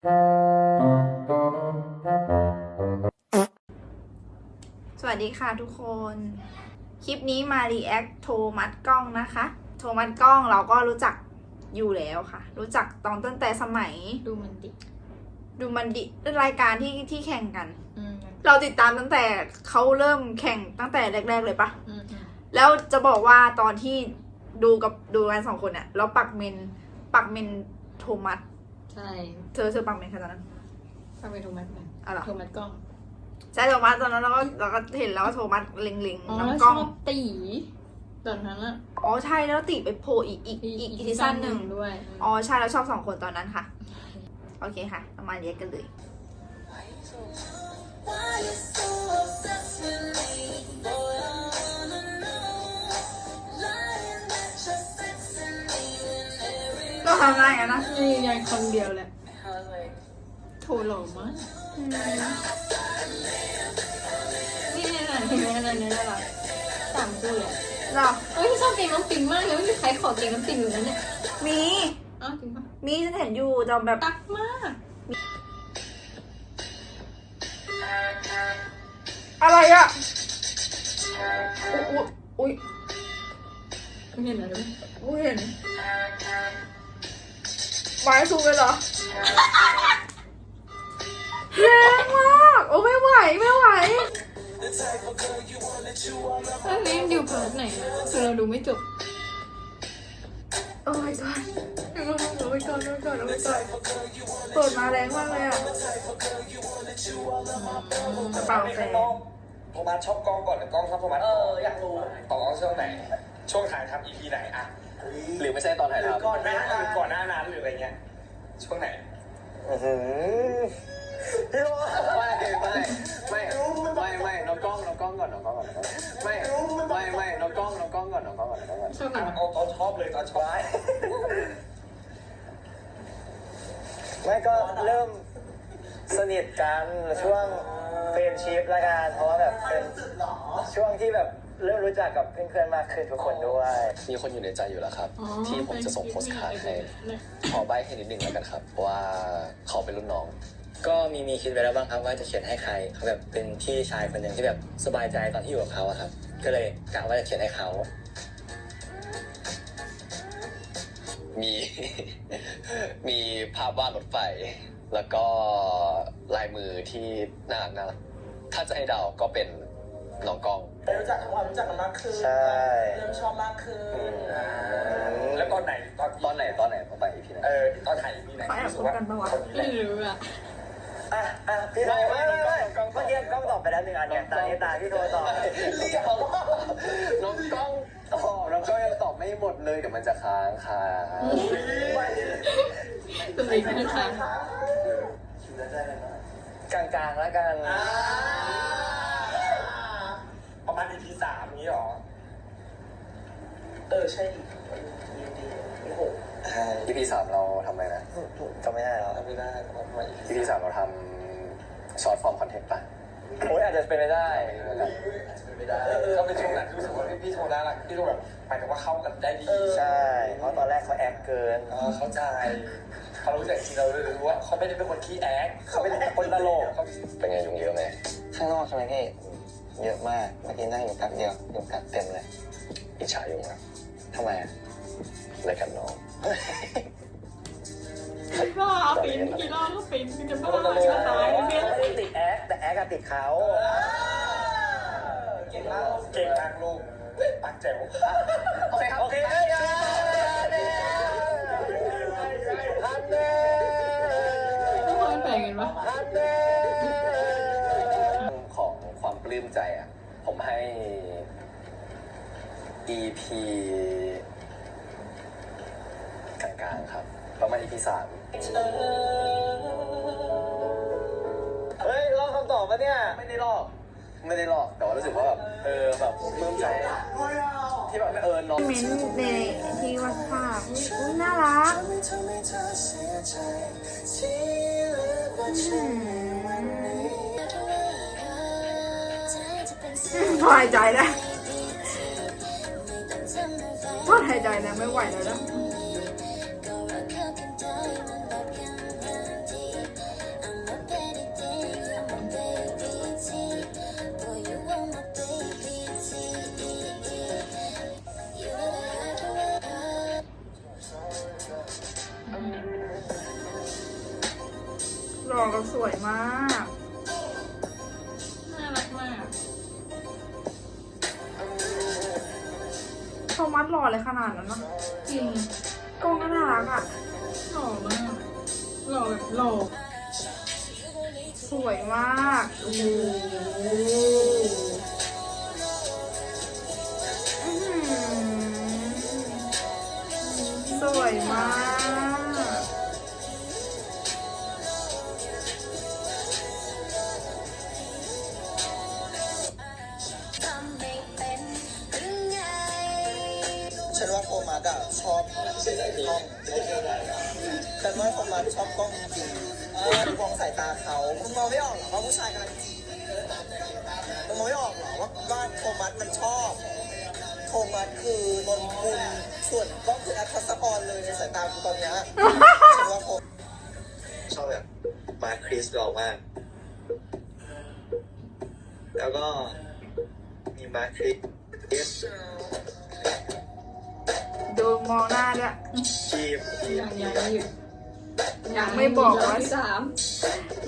สวัสดีค่ะทุกคน คลิปนี้มารีแอคโทมัสกล้องนะคะ โทมัสกล้องเราก็รู้จักอยู่แล้วค่ะ รู้จักตอนตั้งแต่สมัยดูมันดิ ดูมันดิรายการที่ที่แข่งกัน อืมเราติดตามตั้งแต่เขาเริ่มแข่งตั้งแต่แรก ๆ เลยปะอืมอืมแล้วจะบอกว่าตอนที่ดูกับดูกันสองคนเนี่ยเราปักเมนปักเมนโทมัสใช่เธอเธอปักเมนขนาดนั้นฟังเป็นโทมัสไหมอ๋อเหรอโทมัสกล้องใช่โทมัสตอนนั้นเราก็เราก็เห็นแล้วว่าโทมัสเล็งอ๋อๆแล้วน้ำชกล้ออง บตีตอนนั้นอะอ๋อใช่แล้วติไปโผล่อีกอีกอีกอีกซีซั่นหนึ่งด้วย อ๋อใช่แล้วชอบสองคนตอนนั้นค่ะ โอเคค่ะเรามาเรียกกันเลย Why ทำได้กันนะนี่ยังคนเดียวแหละ How's like โทรหล่อมากนี่ขนาดเห็นไหมขนาดนี้แล้วล่ะสามคู่เลยเหรอเอ้ยชอบเกงน้ำปิงมากเลยไม่มีใครขอเกงน้ำปิงอยู่นะเนี่ยมีอ้าวจริงปะมีฉันเห็นอยู่แต่แบบตักมากอะไรอะอุ๊ยอุ๊ยไม่เห็นอะไรไหมอุ๊ยเห็น ไม้สูงเลยเหรอแรงมากโอ้ไม่ไหวไม่ไหวเอ้ยนี่ดูพาร์ทไหนอะคือเราดูไม่จบ โอ้ my god เดี๋ยวก่อนเดี๋ยวก่อนเดี๋ยวก่อนเดี๋ยวก่อนเปิดมาแรงมากเลยอะกระเป๋าแฟนโทมัสชอบกล้องก่อนหรือกล้องชอบโทมัสเอออยากรู้ต่อกล้องช่วงไหน ช่วงถ่ายทำ EP ไหนอะ หรือไม่ใช่ตอนถ่ายหรือทำก่อนหน้าหรือก่อนหน้านั้นหรืออะไรเงี้ย ช่วงไหน อื้อหือพี่โรไม่ไม่ไม่ไม่ไม่น้องกล้องน้องกล้องก่อนน้องกล้องก่อนน้องกล้องไม่ไม่ไม่น้องกล้องน้องกล้องก่อนน้องกล้องก่อนน้องกล้องก่อนชอบไหนเอาตอนชอบเลยตอนชอบไม่ก็เริ่มสนิทกันช่วงเฟรนชิพละกันเพราะว่าแบบเป็นช่วงที่แบบ เริ่มรู้จักกับเพื่อนๆมากขึ้นทุกคนด้วย มีคนอยู่ในใจอยู่แล้วครับ อ๋อที่ผมจะส่งโพสต์การ์ดให้ ขอใบให้นิดนึงแล้วกันครับ ว่าเขาเป็นรุ่นน้อง ก็มีมีคิดไว้แล้วบ้างครับว่าจะเขียนให้ใครเขาแบบเป็นพี่ชายคนหนึ่งที่แบบสบายใจตอนที่อยู่กับเขาอะครับ ก็เลยกะว่าจะเขียนให้เขา มี มีภาพวาดรถไฟ แล้วก็ลายมือที่น่ารักน่ารักถ้าจะให้เดาก็เป็นน้องกล้อง รู้จักความรู้จักกันมากขึ้นใช่ เริ่มชอบมากขึ้นแล้วตอนไหนตอนตอนไหนตอนไหนตอนไปอีพีไหนเออตอนถ่าย EP ไหนเขาแอบรู้สึคกบว่ากันปะวะคนนี้แหไม่ละรู้อะอะอะพี่โทรไม่ไม่ไม่เมื่อกี้กล้องตอบไปแล้วหนึ่งอันเนี่ยตานี้ตาพี่โทรตอบน้องกล้องตอบน้องกล้องยังตอบไม่หมดเลยเดี๋ยวมันจะค้างค่ะตัวเองไม่ได้ทางกลางๆแล้วกันประมาณ EP สามนี้หรอ เออใช่อีกโอ้โห EP สามเราทำอะไรนะจำไม่ได้แล้วจำไม่ได้ประมาณ EP EP สามเราทำช็อตฟอร์มคอนเทนต์ป่ะโอ้ยอาจจะเป็นไปได้ ไม่ได้ก็เป็นช่วงนั้นที่รู้สึกว่าพี่โทน่ารักพี่โทแบบหมายถึงว่าเข้ากันได้ดีใช่ เพราะตอนแรกเขาแอคเกิน เออเข้าใจเขารู้จักจริงเราเลยรู้ว่าเขาไม่ได้เป็นคนขี้แอคเขาเป็นคนตลกเขาเป็นไงยุงเยอะไหมข้างนอกใช่ไหมพี่เยอะมากเมื่อกี้นั่งอยู่แป๊บเดียวยุงกัดเต็มเลยอิจฉายุงครับ ทำไมอะเลยกันน้องบ้าฟินกี่รอบก็ฟินจะบ้าจะตายเนี่ยไม่ได้ติดแอคแต่แอคอะติดเขาเก่งมากเก่งมากลูกปากแจ๋วโอเคครับโอเคเอ้ยฮันเน่ทุกคนแปลงกันปะฮันเน่ของความปลื้มใจอะ ผมให้ EP กลางๆครับ ประมาณ EP สามเฮ้ยลองคำตอบปะเนี่ย ไม่ได้ลอก ไม่ได้ลอก แต่ว่ารู้สึกว่าแบบเออแบบปลื้มใจที่แบบเออน้องเมนต์ในที่วาดภาพอุ๊ยน่ารักอืมถอนหายใจนะถอนหายใจนะไม่ไหวแล้วนะ มากน่ารักมากโทมัสหล่อเลยขนาดนั้นนะจริงกล้องก็น่ารักอะ หล่อมากหล่อแบบหล่อสวยมากโอ้โหอื้อหือสวยมาก ว่าโทมัสอะชอบกล้องแต่ว่าโทมัสชอบกล้องจริงๆเออมองสายตาเขามึงมองไม่ออกเหรอว่าผู้ชายกำลังจีบมึงมองไม่ออกเหรอว่าว่าโทมัสมันชอบโทมัสคือนนกุลส่วนกล้องคือแอคทัสออนเลยในสายตากูตอนเนี้ยฉันว่าโทชอบแบบมาคริสหล่อมาก แล้วก็มีมาคริส ดูมองหน้าด้วยจีบจีบยังยังอยู่ยังไม่บอกว่าที่สาม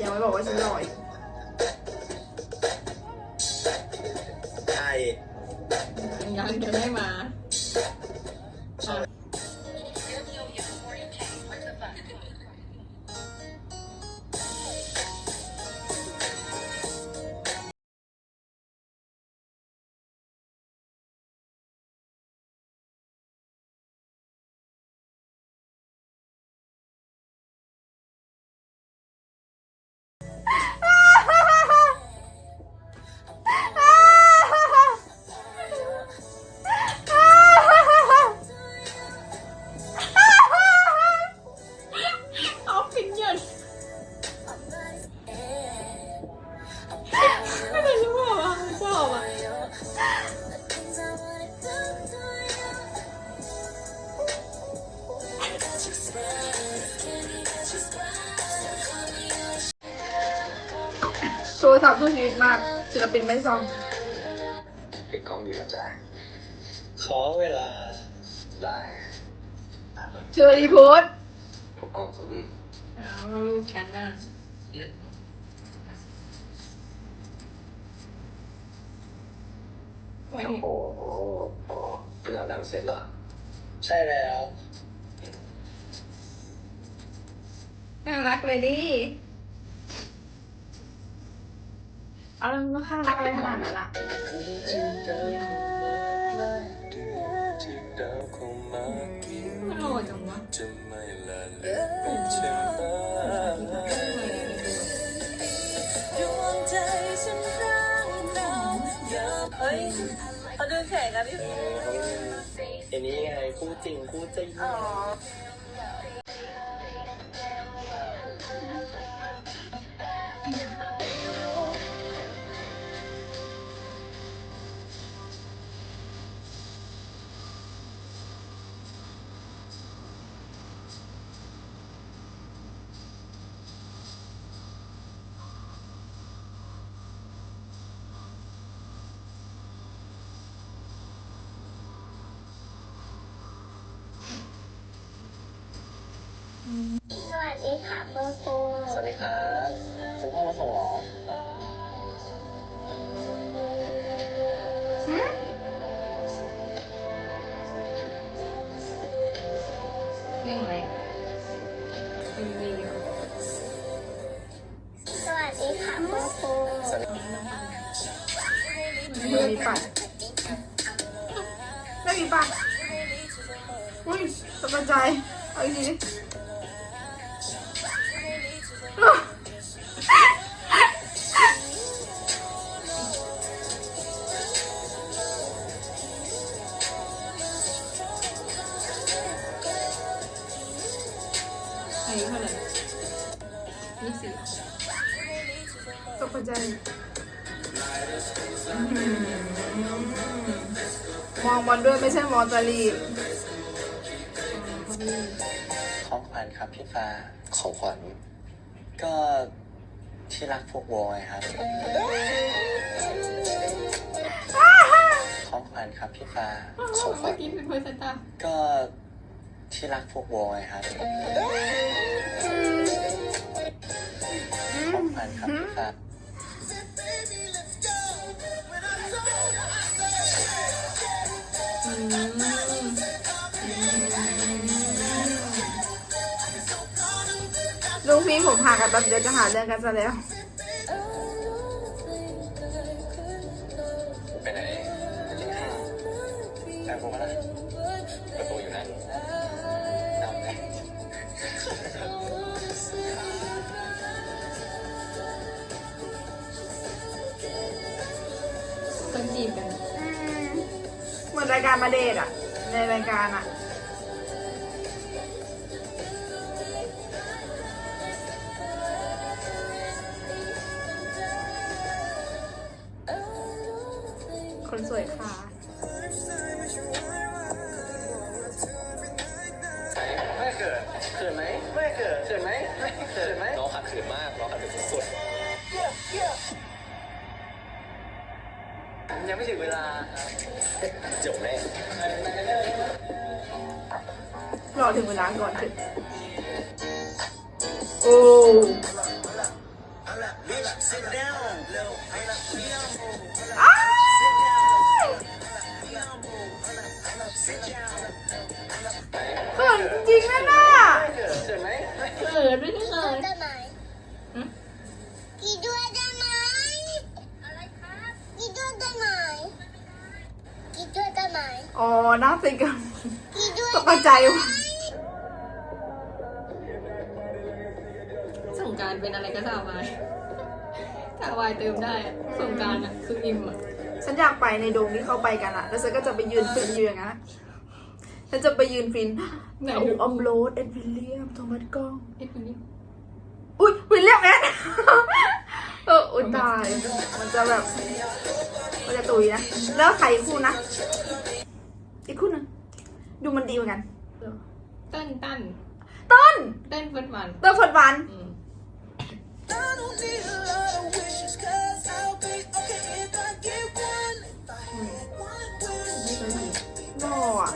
ยังไม่บอกว่าฉันหล่ออีกไทยยังยังไม่มา โชว์ทับทุกชีวิตมากศิลปินไม่ซองปิดกล้องดีแล้วจ้ะขอเวลา ได้เชอรีพูดปกกล้องสมเอาลูกฉันน่ะโอ้โหเพิ่งอาบน้ำเสร็จเหรอ ใช่แล้ว น่ารักเลยดิ เอาแล้วมันข้างรักอะไรขนาดนั้นล่ะมันหล่อจังวะดวงใจฉันร่างเราอย่าเฮ้ยเขาดูแข่งกันพี่เอันนี้ไงคู่จริงคู่จริง ค่ะเบสวัสดีครับคุณพ่อมาส่งเหรอเรื่องอะไรเป็นวีดีโอสวัสดีค่ะเบอร์โฟไม่มีปัดไม่มีปัดอุ้ยตกใจเอาอีกที ยุเท่าไหร่ยี่สิบสี่ตกใจมองบอลด้วยไม่ใช่มองตาลีบของขวัญครับพี่ฟ้าของขวัญก็ที่รักพวกโวไงครับของขวัญครับพี่ฟ้าของขวัเมื่อญกี้ ที่รักพวกโวไงครับอนคลับทุกท่าลูกพี่ผมหากันแบบเดียวจะหาเรื่องกันซะแล้วายการมาเดทอะในรายการอะ จบแน่รอถึงเวลาก่อนถึงโอ้อ้ายเขินจริงนะน่ะไม่เกิดเขินไหมเขินไม่ได้ อ๋อน่าติดกันกี่ด้วยตกใจว่ะสงกรารเป็นอะไรก็สาวายสาวายเติมได้อะสงกรารอะคืออิ่มอะฉันอยากไปในโดมที่เขาไปกันอะแล้วฉันก็จะไปยืนฟินอยู่อย่างนั้นอะฉันจะไปยืนฟินไหนเอาดูออมโรดเอ็ดวิลเลียมโทมัสกล้องไอ้คนนี้อุ้ยวิลเลียมแอนเอออุ้ยตาย มันจะแบบ มันจะตุยนะ แล้วใครอีกคู่นะ อีกคู่หนึงดูมันดีเหมือนกัน เต้นตั้นต้นเต้นเฟิร์สวันเติมฝนหวานอืม I don't need a lot of wishes cause I'll be okay if I get one if I had one wish ไม่เคยเห็นหล่ออะ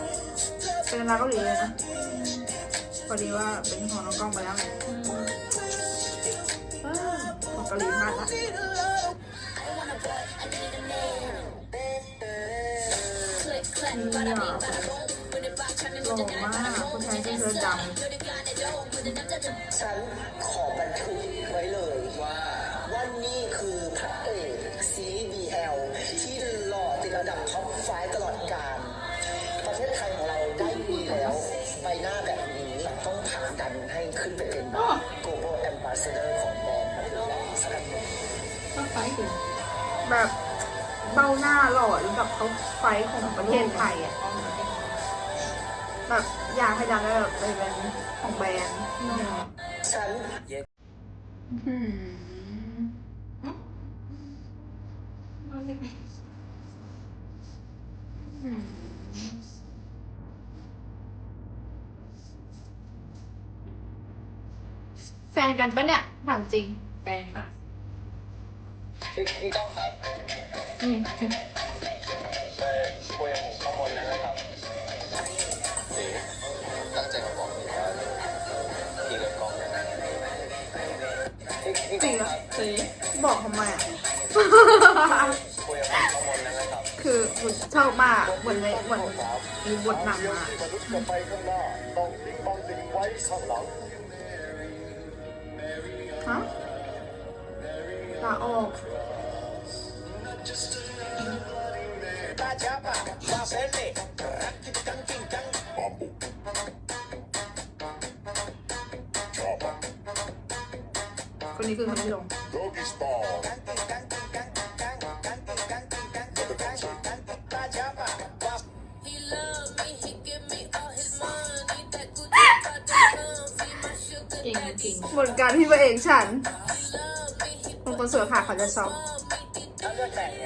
เป็นนักเกาหลีเลยนะพอดีว่าเป็นของน้องกล้องไปแล้วไงเออของเกาหลีมากนะ need a lot of นี่อะหล่อมากคนไทยที่เธอดฉันขอบันทึกไว้เลยว่าว่านี่คือพระเอก CBL ที่หล่อติดระดับท็อปไฟตลอดกาลประเทศไทยของเราได้มีแล้วใบหน้าแบบนี้ต้องพาดันให้ขึ้นไปเป็น global ambassador ของแบรนด์มาถึงแล้วสักหนึ่งต้องไฟถึงำแบบ เบ้าหน้าหล่อระดับเขาไฟของประเทศไทยอะแบบอยากให้ดังได้แบบเป็นของแบรนด์ฉันแฟนกันปะเนี่ยถามจริงแปลงค่ะพี่พี่ก้องครั บอืมคุยผมข้างบนนะครับสีตั้งใจมาบอกผมว่าพี่กับกล้องเนี่ยนะจริงเหรอเฮ้ยบอกทำไมอะคุยผมข้างบนนะครับคือบุชอบมากเหมือนในเหมือนมีบทหนังมาที่มนุษย์จะไปข้างหน้าต้องทิ้งบางสิ่งไว้ข้างหลังฮะลาออก คนนี้คือคนที่ลง Doggy style เก่งเก่งบทการที่พระเอกฉันคนคนสวยค่ะเขาจะชอบถ้าเลือกแต่งเนี่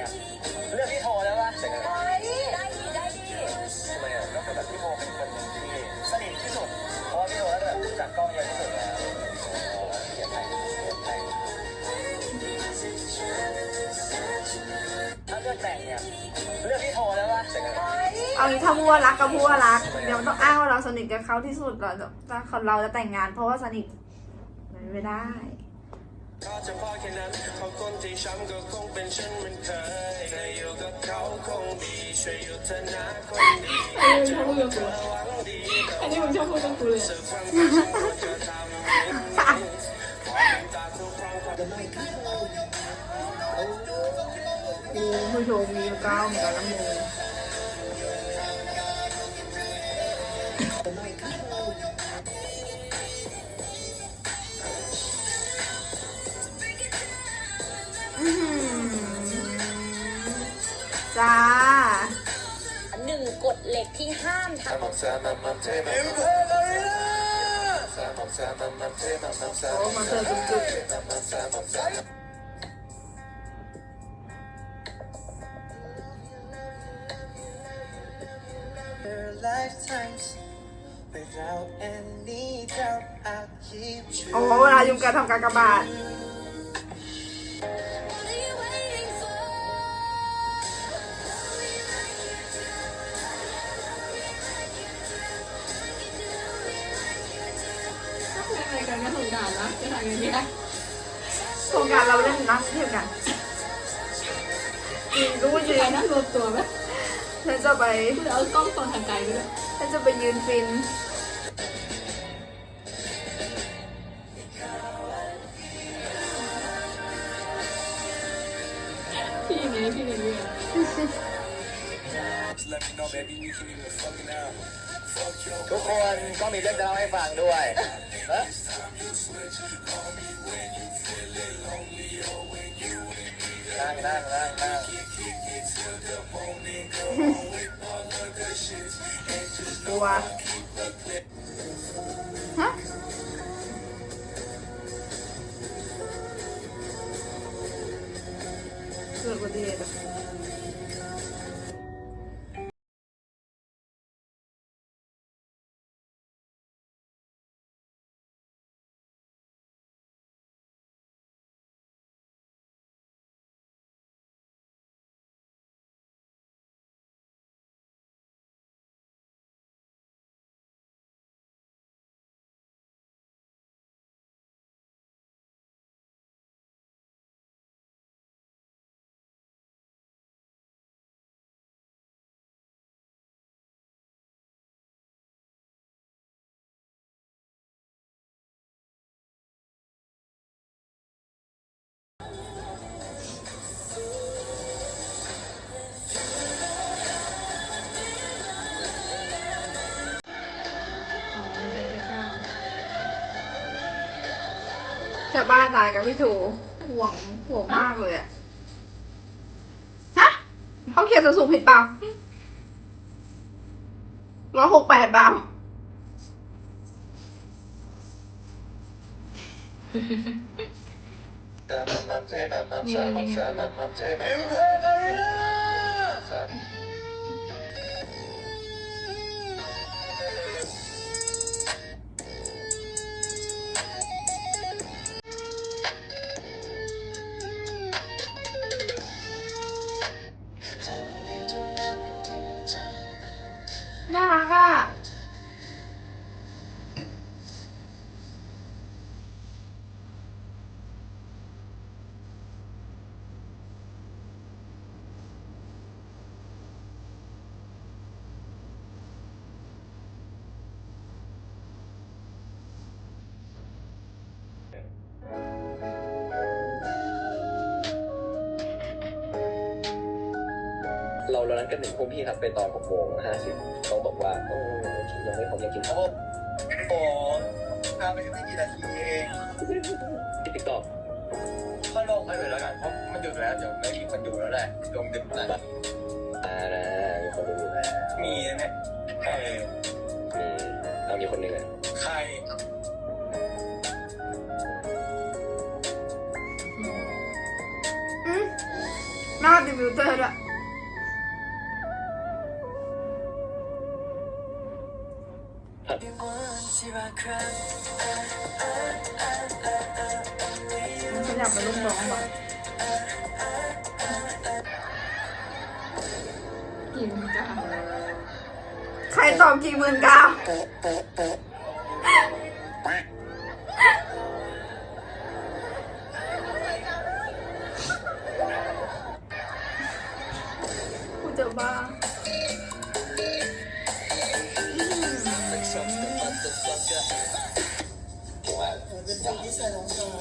เอางี้ถ้าพูดว่ารักก็พูดว่ารักเดี๋ยวมันต้องอ้างว่าเราสนิทกับเขาที่สุดเราจะถ้าคนเราจะแต่งงาน เพราะว่าสนิทมันไม่ได้ก็จะพอแค่นั้นเขาคนที่ช้ำก็คงเป็นฉันเหมันเคยเธออยู่กับเขาคงดีช่วยอยู่เธอนะคนดีอันนี้มึงชอบพูดกับกูเลยหวังดีอันนี้มึงชอบพูดกับกูเลยสึกความที่ฉันควรจะทำขอน้ำตาทุกครั้งความโอ้ผู้ชมมีเก้าเหมือนกันนะโมอื้ จ้าหนึ่งกฎเหล็กที่ห้ามทำโอ้มาเสิร์ฟจุดๆโอ้เวลายุงการทำการกระบาดารนะจะทำยังไงดีอะโครงการเราเล่นนัดเทียบกันยิงรู้ยิไปงนั่งรวมตัวไหมฉันจะไปกูจะเอากล้องส่องทางไกลไปด้วยฉันจะไปยืนฟินพี่นี้พี่นี้ด้วย Let me know baby we can even fuck it out Fuck your ทุกคนก็มีเรื่องจะเล่าให้ฟังด้วยเอ๊ะ Wow. จะบ้าตายกับพี่ถูห่วงห่วงมากเลยอะฮะเขาเขียนสูงผิดเปล่าร้อยหกแปดเปล่าน่า กันหนึ่งพวกพี่ครับไปตอนหกโมงห้าสิบเขาบอกว่าโอ้ยังไม่พร้อมยังกินข้าว โอ้ทำไปแค่ไม่กี่นาทีเองที่ติ๊กต็อกก็ลงให้เลยแล้วกันเพราะมันดึกแล้วเดี๋ยวไม่มีคนดูแล้วแหละลงดึกนะอ่านะมีคนดูแล้วมีไหมเออมีเอามีคนหนึ่งอะใครอืมหน้าดิวิวเตอร์ด้วย ฉันอยากเป็นลูกน้องบ้างกี่หมื่นก้าใครตอบกี่หมื่นก้ากูจะบ้า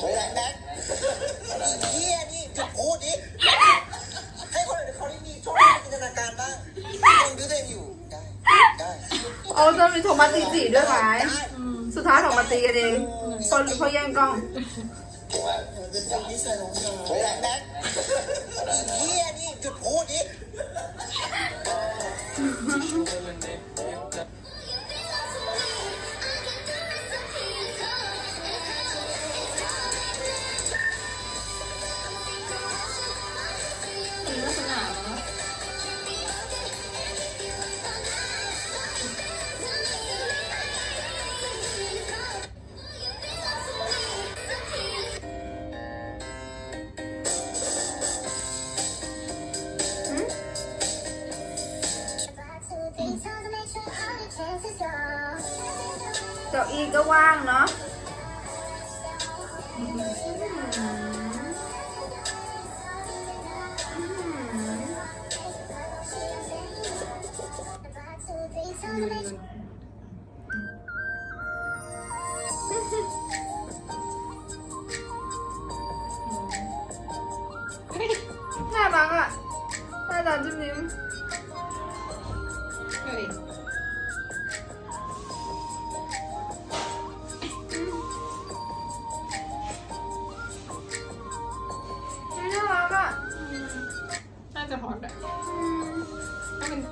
เฮ้ยแม็กเฮียนี่จะพูดดิให้คนอื่นเขาได้มีช่องจินตนาการบ้างยังดูตัวเองอยู่ได้ได้เอาจะมีโทรมาตีจีด้วยไหมสุดท้ายออกมาตีกันเองคนเขาแย่งกล้องเฮ้ยแม็กเฮียนี่จะพูดดิ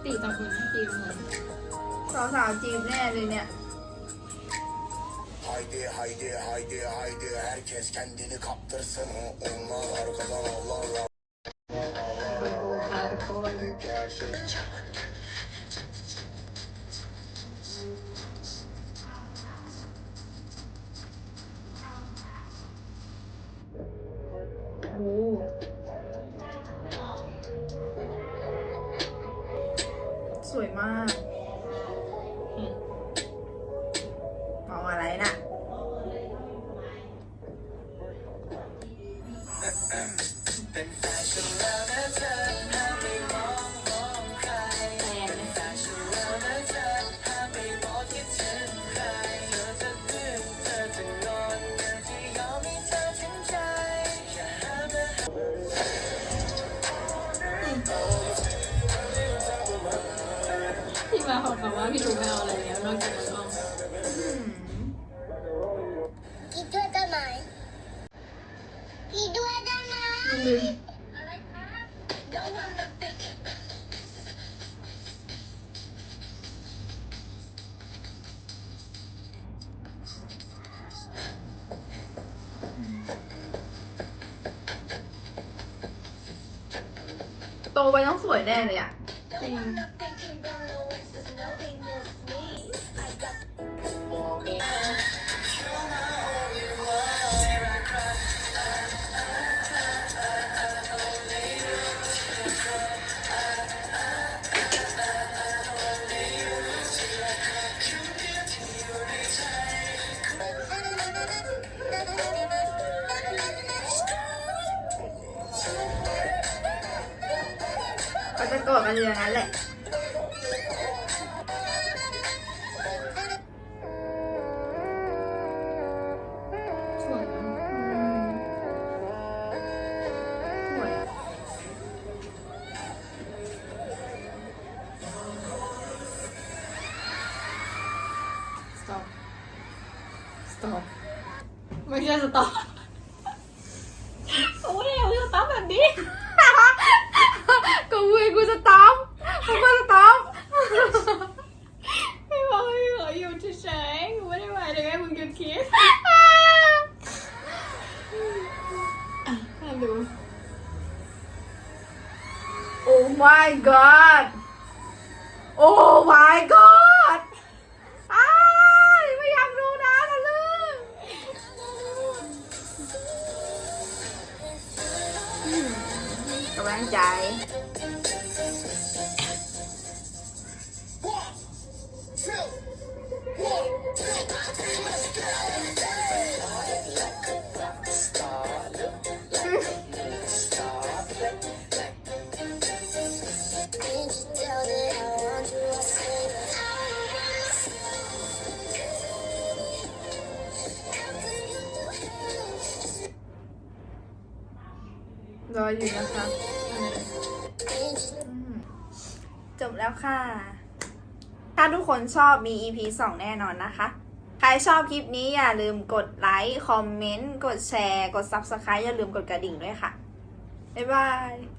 ถ้าเป็นตีจับมือนะตีเหมือนสาวๆจีบแน่เลยเนี่ย Haydi haydi haydi haydi herkes kendini kaptırsın Onlar arkadan avlarlar โตไปต้องสวยแน่เลยอะ จริง ไม่ใช่ รออยู่นะคะ จบแล้วค่ะ คนชอบมี EP 2 แน่นอนนะคะ ใครชอบคลิปนี้อย่าลืมกดไลค์ คอมเมนต์ กดแชร์ กด Subscribe อย่าลืมกดกระดิ่งด้วยค่ะ บ๊ายบาย